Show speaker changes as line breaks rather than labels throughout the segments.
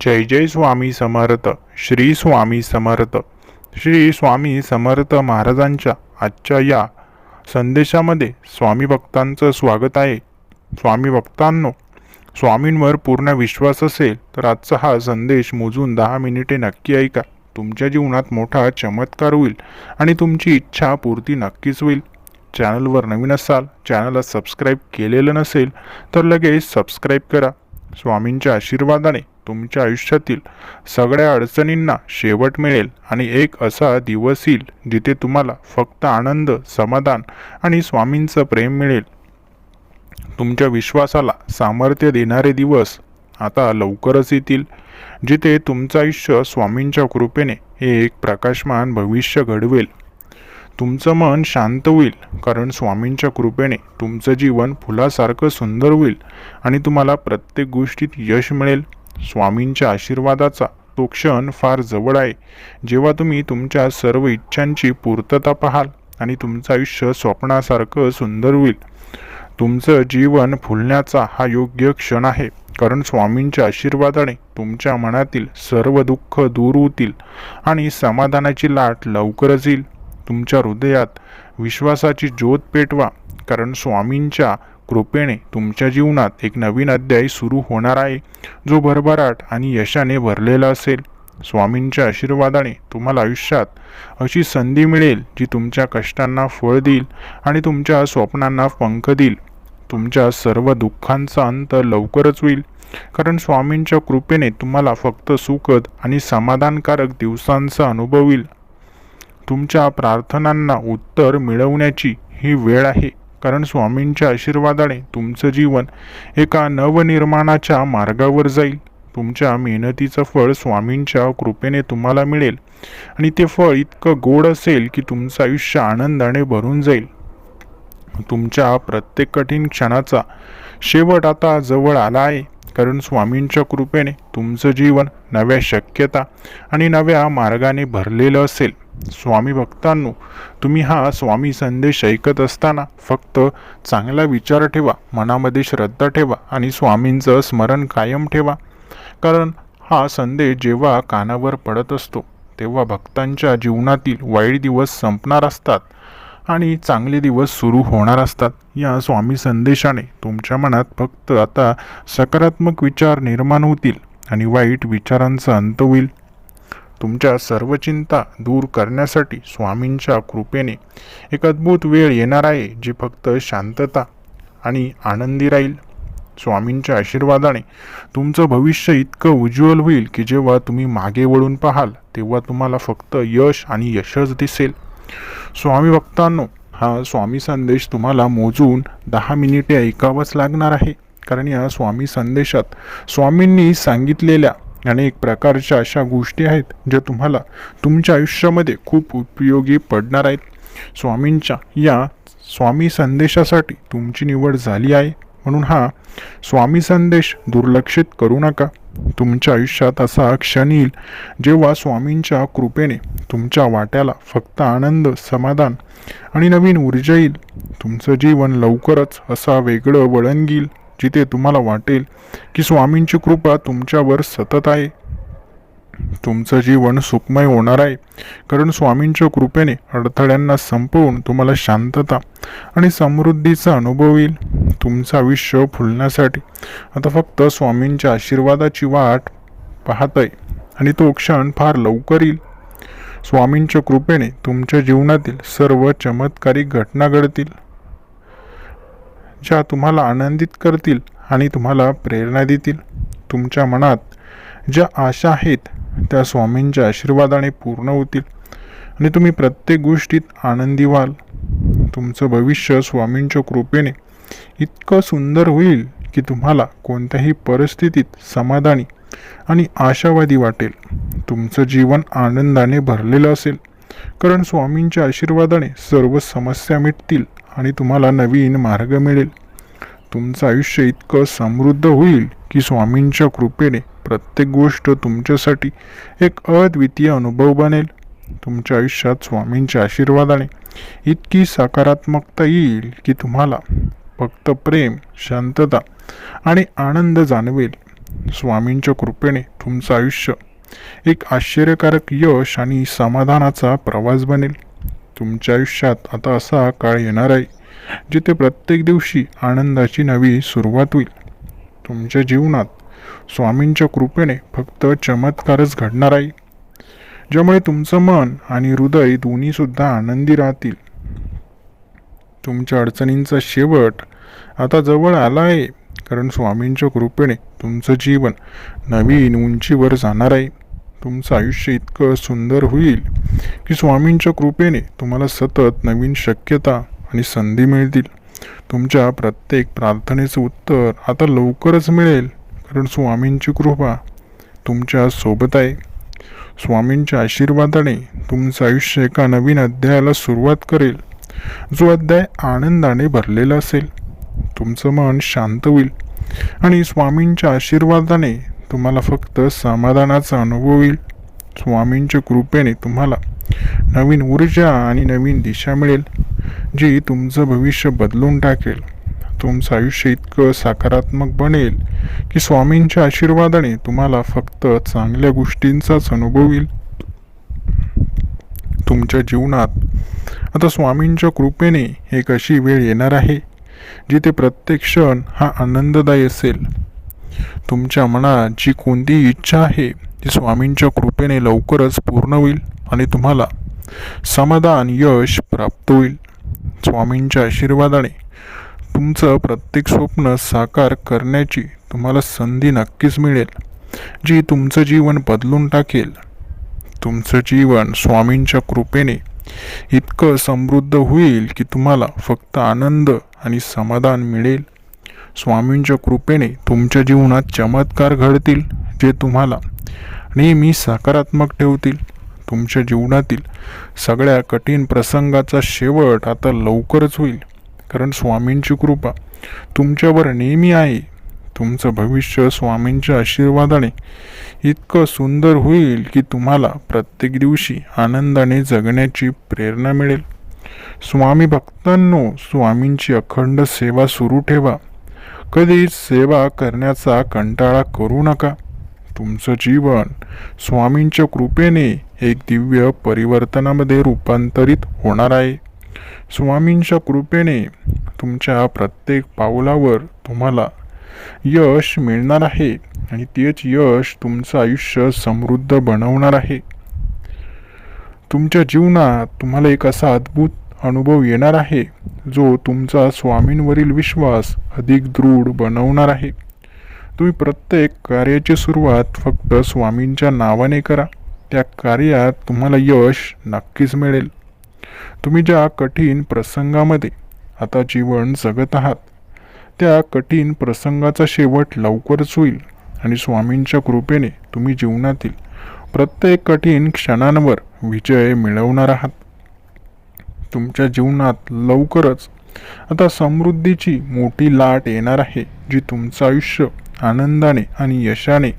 जय जय स्वामी समर्थ श्री स्वामी समर्थ श्री स्वामी समर्थ महाराजांच्या आजच्या या संदेशामध्ये स्वामी भक्तांचं स्वागत आहे. स्वामी भक्तांनो स्वामींवर पूर्ण विश्वास असेल तर आजचा हा संदेश मोजून दहा मिनिटे नक्की ऐका. तुमच्या जीवनात मोठा चमत्कार होईल आणि तुमची इच्छा पूर्ती नक्कीच होईल. चॅनलवर नवीन असाल चॅनलला सबस्क्राईब केलेलं नसेल तर लगेच सबस्क्राईब करा. स्वामींच्या आशीर्वादाने तुमच्या आयुष्यातील सगळ्या अडचणींना शेवट मिळेल आणि एक असा दिवस येईल जिथे तुम्हाला फक्त आनंद समाधान आणि स्वामींचं प्रेम मिळेल. तुमच्या विश्वासाला सामर्थ्य देणारे दिवस आता लवकरच येतील जिथे तुमचं आयुष्य स्वामींच्या कृपेने हे एक प्रकाशमान भविष्य घडवेल. तुमचं मन शांत होईल कारण स्वामींच्या कृपेने तुमचं जीवन फुलासारखं सुंदर होईल आणि तुम्हाला प्रत्येक गोष्टीत यश मिळेल. स्वामींच्या आशीर्वादाचा तो क्षण फार जवळ आहे. जेव्हा तुम्ही तुमच्या सर्व इच्छांची पूर्तता पाहाल आणि तुमचं आयुष्य स्वप्नासारखं सुंदर होईल. तुमचं जीवन फुलण्याचा हा योग्य क्षण आहे. कारण स्वामींच्या आशीर्वादाने तुमच्या मनातील सर्व दुःख दूर होतील आणि समाधानाची लाट लवकरच येईल. तुमच्या हृदयात विश्वासाची ज्योत पेटवा. कारण स्वामींच्या कृपेने तुमच्या जीवनात एक नवीन अध्याय सुरू होणार आहे जो भरभराट आणि यशाने भरलेला असेल. स्वामींच्या आशीर्वादाने तुम्हाला आयुष्यात अशी संधी मिळेल जी तुमच्या कष्टांना फळ देईल आणि तुमच्या स्वप्नांना पंख देईल. तुमच्या सर्व दुःखांचा अंत लवकरच होईल. कारण स्वामींच्या कृपेने तुम्हाला फक्त सुखद आणि समाधानकारक दिवसांचा अनुभव येईल. तुमच्या प्रार्थनांना उत्तर मिळवण्याची ही वेळ आहे. कारण स्वामींच्या आशीर्वादाने तुमचं जीवन एका नवनिर्माणाच्या मार्गावर जाईल. तुमच्या मेहनतीचं फळ स्वामींच्या कृपेने तुम्हाला मिळेल आणि ते फळ इतकं गोड असेल की तुमचं आयुष्य आनंदाने भरून जाईल. तुमच्या प्रत्येक कठीण क्षणाचा शेवट आता जवळ आला आहे. कारण स्वामींच्या कृपेने तुमचं जीवन नव्या शक्यता आणि नव्या मार्गाने भरलेलं असेल. स्वामी भक्तांनो तुम्ही हा स्वामी संदेश ऐकत असताना फक्त चांगला विचार ठेवा मनामध्ये श्रद्धा ठेवा आणि स्वामींचं स्मरण कायम ठेवा. कारण हा संदेश जेव्हा कानावर पडत असतो तेव्हा भक्तांच्या जीवनातील वाईट दिवस संपणार असतात. आणि चांगले दिवस सुरू होणार असतात. या स्वामी संदेशाने तुमच्या मनात फक्त आता सकारात्मक विचार निर्माण होतील आणि वाईट विचारांचा अंत होईल. तुमच्या सर्व चिंता दूर करण्यासाठी स्वामींच्या कृपेने एक अद्भुत वेळ येणार आहे जी फक्त शांतता आणि आनंदी राहील. स्वामींच्या आशीर्वादाने तुमचं भविष्य इतकं उज्ज्वल होईल की जेव्हा तुम्ही मागे वळून पाहाल तेव्हा तुम्हाला फक्त यश आणि यशच दिसेल. स्वामी भक्तांनो हा स्वामी संदेश तुम्हाला मोजून दहा मिनिटे ऐकावंच लागणार आहे. कारण या स्वामी संदेशात स्वामींनी सांगितलेल्या अनेक प्रकारच्या अशा गोष्टी आहेत ज्या तुम्हाला तुमच्या आयुष्यामध्ये खूप उपयोगी पडणार आहेत. स्वामींच्या या स्वामी संदेशासाठी तुमची निवड झाली आहे. म्हणून हा स्वामी संदेश दुर्लक्षित करू नका. तुमच्या आयुष्यात असा क्षण येईल जेव्हा स्वामींच्या कृपेने तुमच्या वाट्याला फक्त आनंद समाधान आणि नवीन ऊर्जा येईल. तुमचं जीवन लवकरच असा वेगळं वळण घेईल जिथे तुम्हाला वाटेल की स्वामींची कृपा तुमच्यावर सतत आहे. तुमचं जीवन सुखमय होणार आहे. कारण स्वामींच्या कृपेने अडथळ्यांना संपवून तुम्हाला शांतता आणि समृद्धीचा अनुभव येईल. तुमचं आयुष्य फुलण्यासाठी आता फक्त स्वामींच्या आशीर्वादाची वाट पाहत आहे आणि तो क्षण फार लवकर येईल. स्वामींच्या कृपेने तुमच्या जीवनातील सर्व चमत्कारिक घटना घडतील ज्या तुम्हाला आनंदित करतील आणि तुम्हाला प्रेरणा देतील. तुमच्या मनात ज्या आशा आहेत त्या स्वामींच्या आशीर्वादाने पूर्ण होतील. आणि तुम्ही प्रत्येक गोष्टीत आनंदी व्हाल. तुमचं भविष्य स्वामींच्या कृपेने इतकं सुंदर होईल की तुम्हाला कोणत्याही परिस्थितीत समाधानी आणि आशावादी वाटेल. तुमचं जीवन आनंदाने भरलेलं असेल. कारण स्वामींच्या आशीर्वादाने सर्व समस्या मिटतील आणि तुम्हाला नवीन मार्ग मिळेल. तुमचं आयुष्य इतकं समृद्ध होईल की स्वामींच्या कृपेने प्रत्येक गोष्ट तुमच्यासाठी एक अद्वितीय अनुभव बनेल. तुमच्या आयुष्यात स्वामींच्या आशीर्वादाने इतकी सकारात्मकता येईल की तुम्हाला फक्त प्रेम शांतता आणि आनंद जाणवेल. स्वामींच्या कृपेने तुमचं आयुष्य एक आश्चर्यकारक यश आणि समाधानाचा प्रवास बनेल. तुमच्या आयुष्यात आता असा काळ येणार आहे जिथे प्रत्येक दिवशी आनंदाची नवी सुरुवात होईल. तुमच्या जीवनात स्वामींच्या कृपेने फक्त चमत्कारच घडणार आहे. ज्यामुळे तुमचं मन आणि हृदय दोन्हीसुद्धा आनंदी राहतील. तुमच्या अडचणींचा शेवट आता जवळ आला आहे कारण स्वामींच्या कृपेने तुमचं जीवन नवीन उंचीवर जाणार आहे. तुमचं आयुष्य इतकं सुंदर होईल की स्वामींच्या कृपेने तुम्हाला सतत नवीन शक्यता आणि संधी मिळतील. तुमच्या प्रत्येक प्रार्थनेचं उत्तर आता लवकरच मिळेल. कारण स्वामींची कृपा तुमच्यासोबत आहे. स्वामींच्या आशीर्वादाने तुमचं आयुष्य एका नवीन अध्यायाला सुरुवात करेल. जो अध्याय आनंदाने भरलेला असेल तुमचं मन शांत होईल आणि स्वामींच्या आशीर्वादाने तुम्हाला फक्त समाधानाचा अनुभव येईल. स्वामींच्या कृपेने तुम्हाला नवीन ऊर्जा आणि नवीन दिशा मिळेल जी तुमचं भविष्य बदलून टाकेल. तुमचं आयुष्य इतकं सकारात्मक बनेल की स्वामींच्या आशीर्वादाने तुम्हाला फक्त चांगल्या गोष्टींचाच अनुभव येईल. तुमच्या जीवनात आता स्वामींच्या कृपेने एक अशी वेळ येणार आहे जिथे प्रत्येक क्षण हा आनंददायी असेल. तुमच्या मनात जी कोणतीही इच्छा आहे ती स्वामींच्या कृपेने लवकरच पूर्ण होईल आणि तुम्हाला समाधान यश प्राप्त होईल. स्वामींच्या आशीर्वादाने तुमचं प्रत्येक स्वप्न साकार करण्याची तुम्हाला संधी नक्कीच मिळेल. जी तुमचं जीवन बदलून टाकेल. तुमचं जीवन स्वामींच्या कृपेने इतकं समृद्ध होईल की तुम्हाला फक्त आनंद आणि समाधान मिळेल. स्वामींच्या कृपेने तुमच्या जीवनात चमत्कार घडतील जे तुम्हाला नेहमी सकारात्मक ठेवतील. तुमच्या जीवनातील सगळ्या कठीण प्रसंगाचा शेवट आता लवकरच होईल. कारण स्वामींची कृपा. तुमच्यावर नेहमी आहे. तुमचं भविष्य स्वामींच्या आशीर्वादाने इतकं सुंदर होईल की तुम्हाला प्रत्येक दिवशी आनंदाने जगण्याची प्रेरणा मिळेल. स्वामी भक्तांनो स्वामींची अखंड सेवा सुरू ठेवा. कधीच सेवा करण्याचा कंटाळा करू नका. तुमचं जीवन स्वामींच्या कृपेने एक दिव्य परिवर्तनामध्ये रूपांतरित होणार आहे. स्वामींच्या कृपेने तुमच्या प्रत्येक पावलावर तुम्हाला यश मिळणार आहे आणि तेच यश तुमचं आयुष्य समृद्ध बनवणार आहे. तुमच्या जीवनात तुम्हाला एक असा अद्भुत अनुभव येणार आहे जो तुमचा स्वामींवरील विश्वास अधिक दृढ बनवणार आहे. तुम्ही प्रत्येक कार्याची सुरुवात फक्त स्वामींच्या नावाने करा. त्या कार्यात तुम्हाला यश नक्कीच मिळेल. तुम्ही ज्या कठीण प्रसंगामध्ये आता जीवन जगत आहात त्या कठीण प्रसंगाचा शेवट लवकरच होईल आणि स्वामींच्या कृपेने तुम्ही जीवनातील प्रत्येक कठीण क्षणांवर विजय मिळवणार आहात. तुमच्या जीवनात लवकरच आता समृद्धीची मोठी लाट येणार आहे जी तुमचं आयुष्य आनंदाने आणि यशाने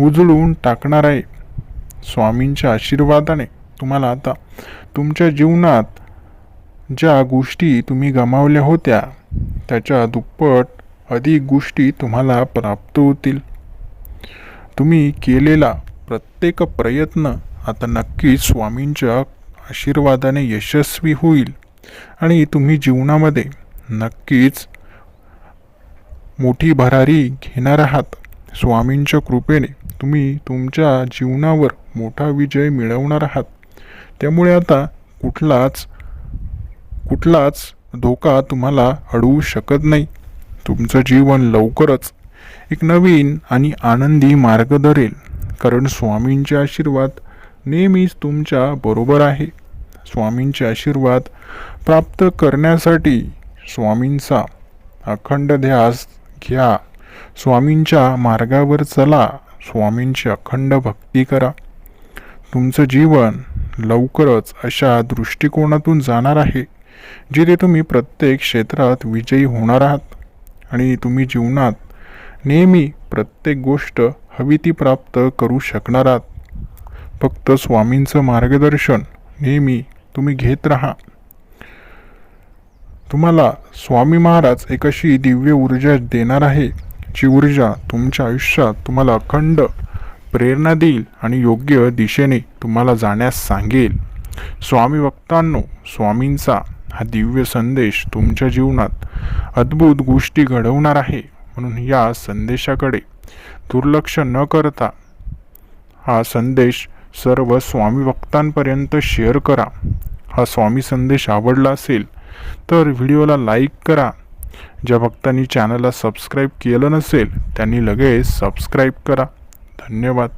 उजळून टाकणार आहे. स्वामींच्या आशीर्वादाने तुम्हाला आता तुमच्या जीवनात ज्या गोष्टी तुम्ही गमावल्या होत्या त्याच्या दुप्पट अधिक गोष्टी तुम्हाला प्राप्त होतील. तुम्ही केलेला प्रत्येक प्रयत्न आता नक्कीच स्वामींच्या आशीर्वादाने यशस्वी होईल आणि तुम्ही जीवनामध्ये नक्कीच मोठी भरारी घेणार आहात. स्वामींच्या कृपेने तुम्ही तुमच्या जीवनावर मोठा विजय मिळवणार आहात. त्यामुळे आता कुठलाच कुठलाच धोका तुम्हाला अडवू शकत नाही. तुमचं जीवन लवकरच एक नवीन आणि आनंदी मार्ग धरेल. कारण स्वामींचे आशीर्वाद नेहमीच तुमच्या बरोबर आहे. स्वामींचे आशीर्वाद प्राप्त करण्यासाठी स्वामींचा अखंड ध्यास घ्या. स्वामींच्या मार्गावर चला. स्वामींची अखंड भक्ती करा. तुमचं जीवन लवकरच अशा दृष्टिकोनातून जाणार आहे जिथे तुम्ही प्रत्येक क्षेत्रात विजयी होणार आहात आणि तुम्ही जीवनात नेहमी प्रत्येक गोष्ट हवी ती प्राप्त करू शकणार आहात. फक्त स्वामींचं मार्गदर्शन नेहमी तुम्ही घेत राहा. तुम्हाला स्वामी महाराज एक अशी दिव्य ऊर्जा देणार आहे जी ऊर्जा तुमच्या आयुष्यात तुम्हाला अखंड प्रेरणा देईल आणि योग्य दिशेने तुम्हाला जाण्यास सांगेल. स्वामी भक्तांनो स्वामींचा हा दिव्य संदेश तुमच्या जीवनात अद्भुत गोष्टी घडवणार आहे म्हणून या संदेशाकडे दुर्लक्ष न करता हा संदेश सर्व स्वामी भक्तांपर्यंत शेअर करा. हा स्वामी संदेश आवडला असेल तर व्हिडिओला लाईक करा. ज्या भक्तांनी चॅनलला सबस्क्राईब केलं नसेल त्यांनी लगेच सबस्क्राईब करा. धन्यवाद.